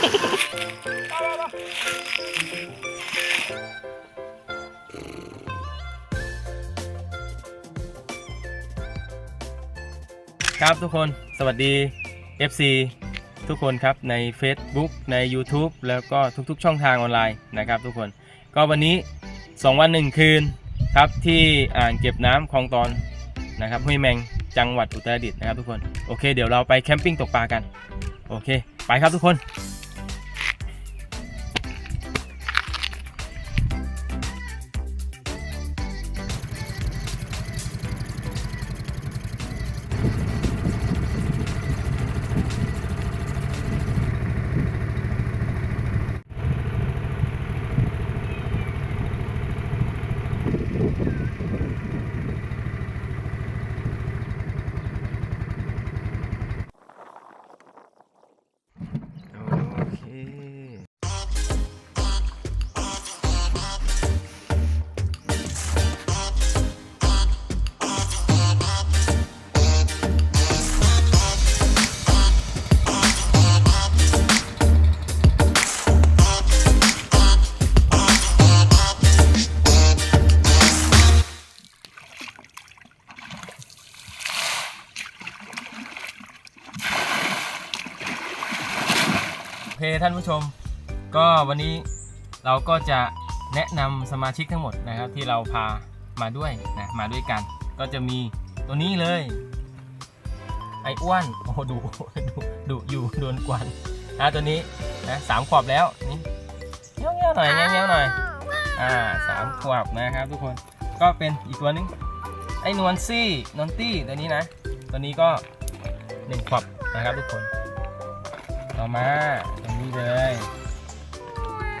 ครับทุกคนสวัสดี FC ทุกคนครับใน Facebook ใน YouTube แล้วก็ทุกๆ ช่องทางออนไลน์นะครับทุกคน ก็วันนี้ 2 วัน 1 คืนครับที่อ่างเก็บน้ำคลองตอนนะครับห้วยแมงจังหวัดอุตรดิตถ์นะครับทุกคน โอเค เดี๋ยวเราไปแคมปิ้งตกปลากัน โอเค ไปครับทุกคน เคท่านผู้ชม ก็วันนี้เราก็จะแนะนำสมาชิกทั้งหมดนะครับ ที่เราพามาด้วยนะมาด้วยกัน ก็จะมีตัวนี้เลย ไอ้อ้วนโอ้ดุดุดุอยู่โดนกวนนะตัวนี้นะสามขวบแล้วนี่เงี้ยวเงี้ยวหน่อยเงี้ยวเงี้ยวหน่อยอ่าสามขวบนะครับทุกคนก็เป็นอีกตัวหนึงไอ้นวลซี่นอนตี้ตัวนี้นะ ตัวนี้ก็หนึ่งขวบนะครับทุกคน ต่อมา นี้เลย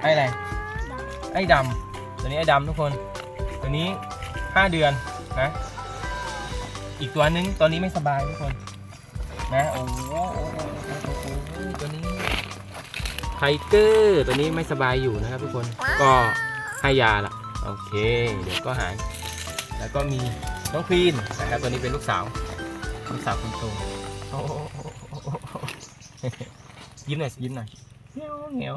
ไอ้อะไร ไอ้ดำตัวนี้ไอ้ดำทุกคน ตัวนี้ 5 เดือนนะ อีกตัวนึงตัวนี้ไม่สบายทุกคน นะโอ้โหโอ้โหโอ้โหโอ้โหตัวนี้ ไทเกอร์ตัวนี้ไม่สบายอยู่นะครับทุกคน ก็ให้ยาละโอเค เดี๋ยวก็หาย แล้วก็มีน้องควีนนะครับตัวนี้เป็นลูกสาว ลูกสาวคนโตโอ้โหโอ้โหโอ้โหยิ้มหน่อยยิ้มหน่อย เงี้ยวเงี้ยว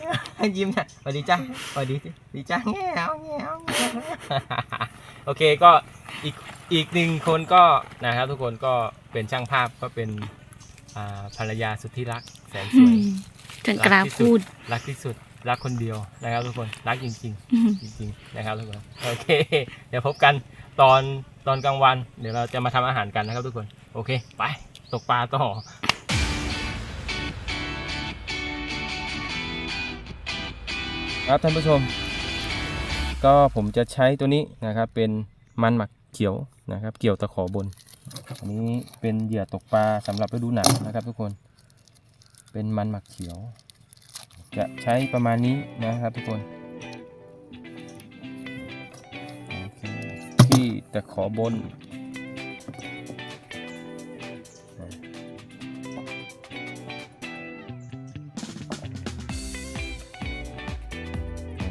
เงี้ยวยิ้มหน่อยสวัสดีจ้าสวัสดีสิสวัสดีจ้าเงี้ยวเงี้ยวเงี้ยวโอเคก็อีกอีกหนึ่งคนก็นะครับทุกคนก็เป็นช่างภาพก็เป็นอ่าภรรยาสุดที่รักแสนสวยถึงกล้าพูดรักที่สุดรักคนเดียวนะครับทุกคนรักจริงอืมๆจริง ๆ นะครับทุกคนโอเค เดี๋ยวพบกันตอนตอนกลางวัน เดี๋ยวเราจะมาทำอาหารกันนะครับทุกคน โอเค ไป ตกปลาต่อ ครับท่านผู้ชม ก็ผมจะใช้ตัวนี้นะครับเป็นมันหมักเขียวนะครับ เกี่ยวตะขอบน อันนี้เป็นเหยื่อตกปลาสำหรับฤดูหนาวนะครับ ทุกคนเป็นมันหมักเขียว จะใช้ประมาณนี้นะครับทุกคนที่ตะขอบน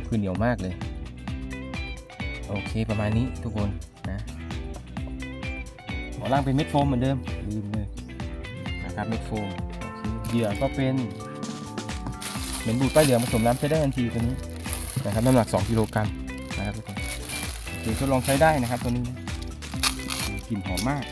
คือเหนียวมากเลย โอเคประมาณนี้ทุกคนนะขอล่างเป็นเม็ดโฟมเหมือนเดิมลืมเลยนะครับเม็ดโฟมเหยื่อก็เป็นเหมือนบูดป้ายเหลืองผสมน้ำใช้ได้ทันทีตัวนี้นะครับน้ำหนัก 2 กิโลกรัมนะครับทุกคนโอเคทดลองใช้ได้นะครับตัวนี้กลิ่นหอมมาก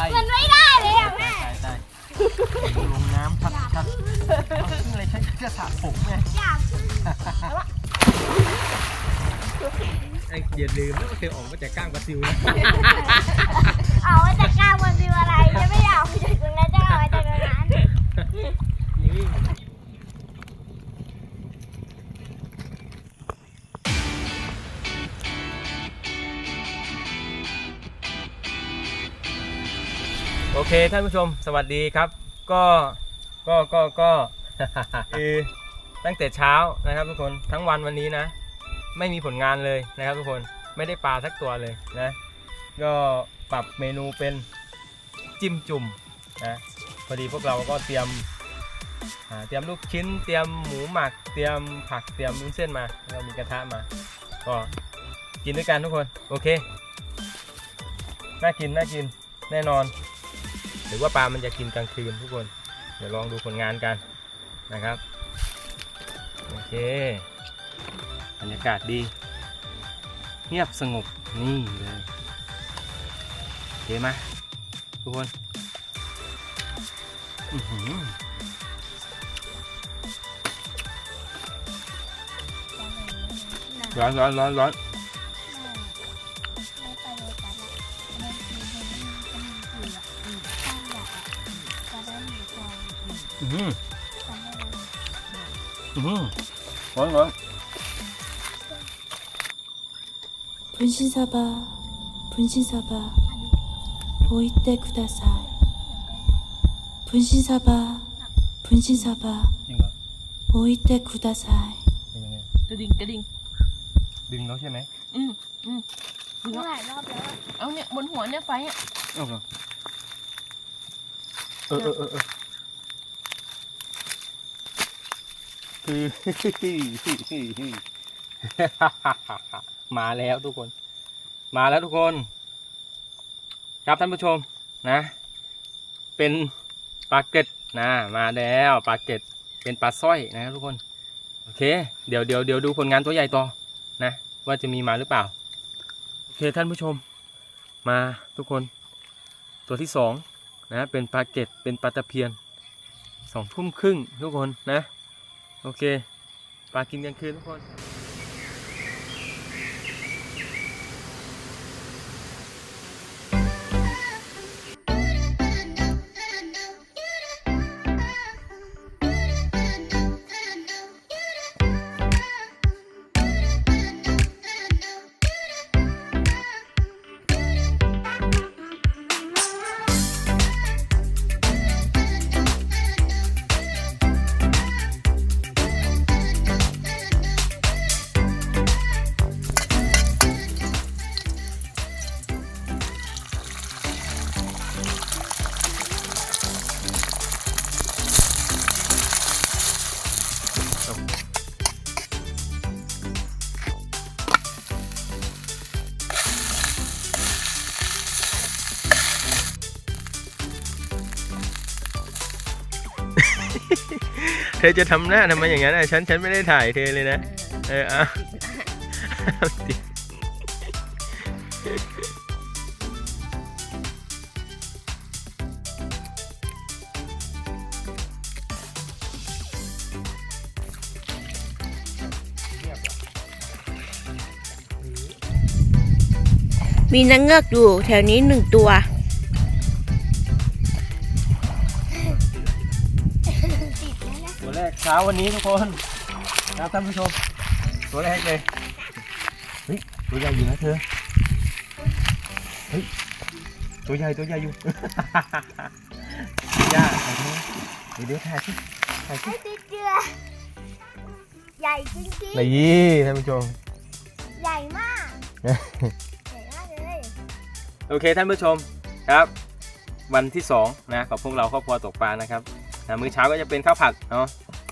ายมันไม่ได้เลยอะแม่ตายตายลงน้ำชัดชัดเอาซึ่งอะไรใช้กระสระผมไงอยากไอ้อย่าลืมนะว่าเธอออกมาจากก้างปลาซิวนะเอาไว้แต่กล้ามันเป็นอะไรจะไม่อยากไปจากตรงนั้นจะเอาไว้จากตรงนั้น โอเคท่านผู้ชมสวัสดีครับ ก็ก็ก็ก็คือตั้งแต่เช้านะครับทุกคนทั้งวันวันนี้นะ ไม่มีผลงานเลยนะครับทุกคนไม่ได้ปลาสักตัวเลยนะ ก็ปรับเมนูเป็นจิ้มจุ่มนะพอดีพวกเราก็เตรียมอ่าเตรียมลูกชิ้น เตรียมหมูหมัก เตรียมผักเตรียมวุ้นเส้นมาเรามีกระทะมา ก็กินด้วยกันทุกคนโอเคน่ากินน่ากินแน่นอน หรือว่าปลามันจะกินกลางคืนทุกคน เดี๋ยวลองดูผลงานกันนะครับ โอเค บรรยากาศดี เงียบสงบนี่เลยโอเคไหมทุกคนอือหือร้อนร้อนร้อนร้อน อื้อหืออื้อหือร้อนร้อน 분신사바 분신사바 오이테 쿠다사이 분신사바 분신사바 จริงเหรอ 오이테 쿠다사이 เป็นยังไง กระดิ่งกระดิ่ง ดึงแล้วใช่ไหม อืมอืม หลายรอบแล้ว เอาเนี่ยบนหัวเนี่ยไฟอ่ะ เอาเหรอเออเออเออ มาแล้วทุกคน มาแล้วทุกคน ครับท่านผู้ชมนะ เป็นปลาเก็ดนะมาแล้วปลาเก็ดเป็นปลาสร้อยนะครับทุกคน โอเค เดี๋ยวเดี๋ยวเดี๋ยวดูผลงานตัวใหญ่ต่อนะ ว่าจะมีมาหรือเปล่า โอเคท่านผู้ชม มาทุกคน ตัวที่สองนะเป็นปลาเก็ดเป็นปลาตะเพียนสองทุ่มครึ่งทุกคนนะ โอเคปลากินกลางคืนทุกคน เธอจะทำหน้าทำไมอย่างนั้นอะฉันฉันไม่ได้ถ่ายเธอเลยนะ เออเอาติดเงียบเหรอมีนางเงือกอยู่แถวนี้หนึ่งตัว ช้าวันนี้ทุกคนครับท่านผู้ชม ตัวแรกเลย เฮ้ย ตัวใหญ่อยู่นะเธอ เฮ้ย ตัวใหญ่ตัวใหญ่อยู่ ย่าเดี๋ยวเดี๋ยวถ่ายสิถ่ายสิใหญ่จริงไหนยี่ท่านผู้ชมใหญ่มากเลย โอเคท่านผู้ชมครับ วันที่สองนะกับพวกเราครอบครัวตกปลานะครับมื้อเช้าก็จะเป็นข้าวผัดเนาะ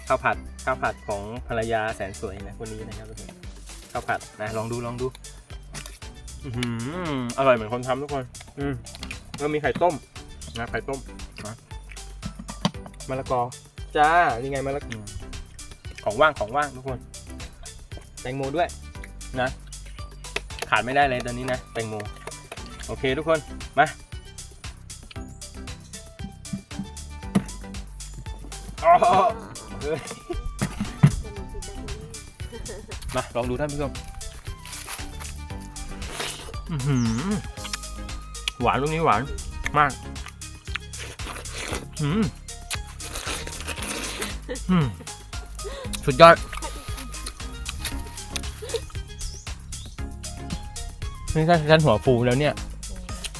ข้าวผัดข้าวผัดของภรรยาแสนสวยนะคนนี้นะครับทุกคนข้าวผัดนะลองดูลองดูอร่อยเหมือนคนทำทุกคน อืแล้วมีไข่ต้มนะไข่ต้มนะมะละกอจ้ายังไงมะละกอของว่างของว่างทุกคน แตงโมด้วยนะ ขาดไม่ได้เลยตอนนี้นะแตงโมโอเคทุกคนมาอ๋อ เลยมาลองดูท่านผู้ชมหวานลูกนี้หวานมากสุดยอดนี่ถ้าฉันหัวฟูแล้วเนี่ย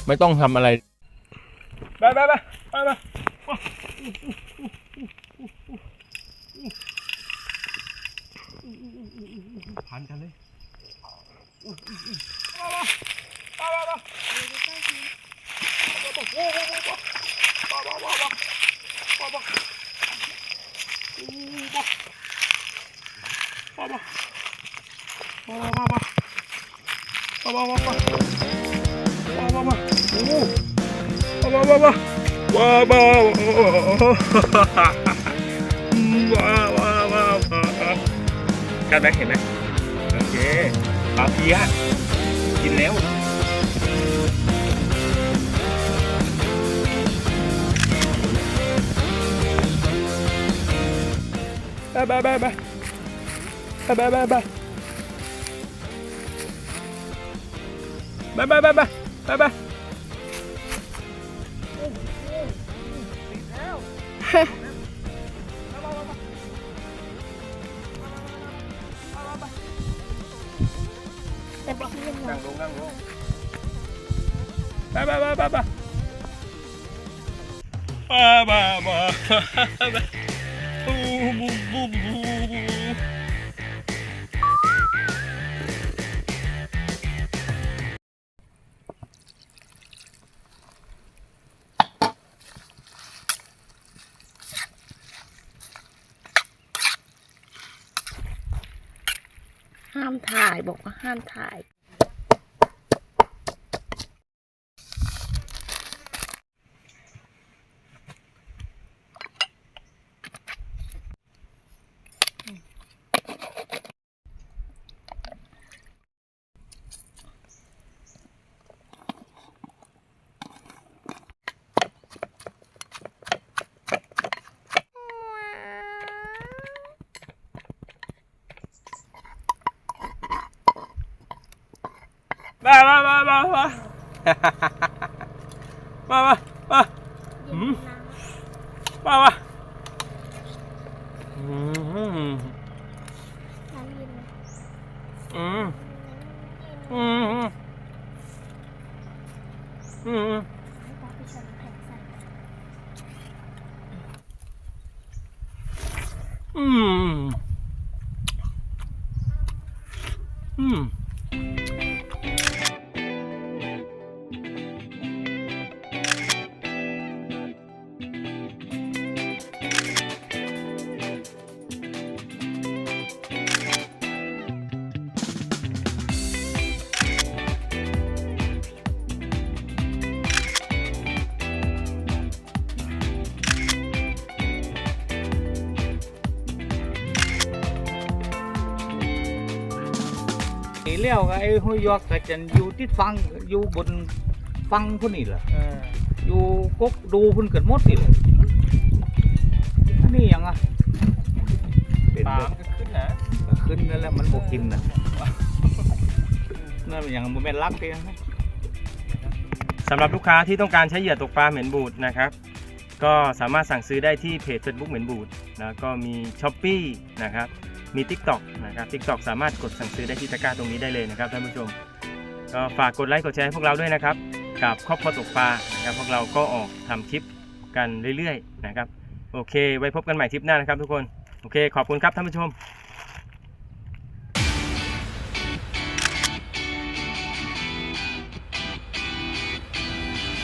ไม่ต้องทำอะไร ไปไปไปไปไป พันกันเลยว้าว ว้าวว้าวกันไหมเห็นไหมโอเคปาเพียกินแล้วไปไปไปไปไปไปไปไปไปไปไปไปโอ้ บูบูบูบูห้ามถ่ายบอกว่าห้ามถ่าย มามามามามามามาอืมอืมอืมอืมอืมอืม แล้วก็ไอ้ห้วยยอกก็จะอยู่ที่ฟังอยู่บนฟังพุ่นนี่แหละเอออยู่กกดูพุ่นเกิดหมดนี่แหละอันนี้หยังอะเป็นปลาเด้อมันก็ขึ้นนะก็ขึ้นนั่นแหละมันบ่กินน่ะนั่นมันหยังบ่แม่นรักเด้นะสำหรับลูกค้าที่ต้องการใช้เหยื่อตกปลาเหม็นบูดนะครับ ก็สามารถสั่งซื้อได้ที่เพจ Facebook เหมือนบูดแล้วก็มี s h อ p e e นะครับ มี TikTok นะครับ TikTok สามารถกดสั่งซื้อได้ที่ตะกร้าตรงนี้ได้เลยนะครับท่านผู้ชม ก็ฝากกดไลค์กดแชร์ให้พวกเราด้วยนะครับกับครอบครัวตกปลานะครับพวกเราก็ออกทำคลิปกันเรื่อยๆนะครับ โอเค ไว้พบกันใหม่คลิปหน้านะครับทุกคน โอเค ขอบคุณครับท่านผู้ชม